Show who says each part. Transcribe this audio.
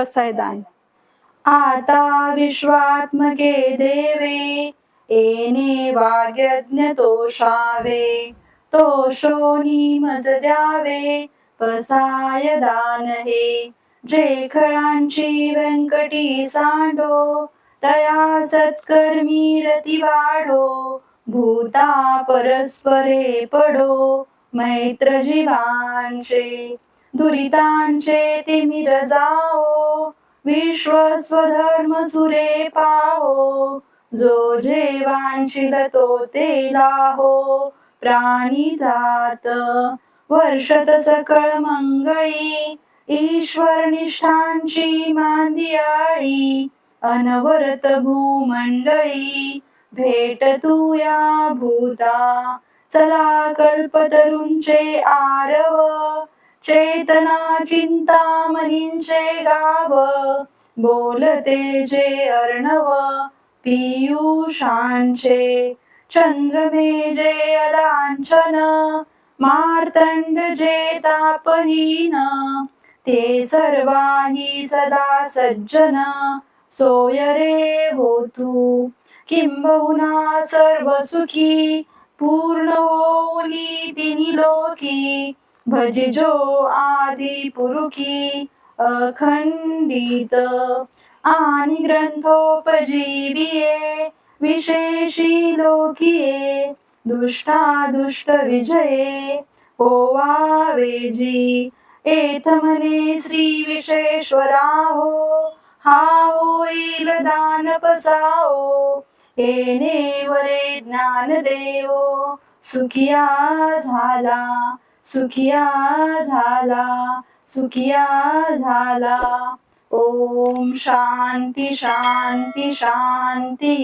Speaker 1: पसायदान आता विश्वात्मके देवे एने वाग्यज्ञ तोषावे तोषोनी मज द्यावे पसाय दान हे। जे खळांची व्यंकटी सांडो तया सत्कर्मी रती वाढो भूता परस्परे पडो मैत्र जीवांचे दुरितांचे तिमिर जाओ विश्व स्वधर्म सुरे पाहो जो जेवांशील तो ते लाहो. प्राणी जात वर्षत सकळ मंगळी ईश्वर निष्ठांची मांदियाळी अनवरत भूमंडळी भेट तू या भूता चला कल्पतरुंचे आरव. चेतना चिंतामणींचे गाव बोलते जे अर्णव पियुषांचे चंद्रमे जे अलांछन मार्तंड जे तापहीन ते सर्वाही सदा सज्जन सोय रे होतू किंबहुना सर्व सुखी पूर्ण होली तिनी लोकी म्हणजे भजिजो आदि पुरुखी अखंडित आणि ग्रंथोपजीविये विशेषी लोकिये दुष्टा दुष्ट विजये ओवावेजी एथ म्हणे श्री विश्वेश्वराहो हा होईल दान पसाओ येणे वरे ज्ञानदेवो सुखिया झाला सुखिया झाला सुखिया झाला. ओम शांती शांती शांती.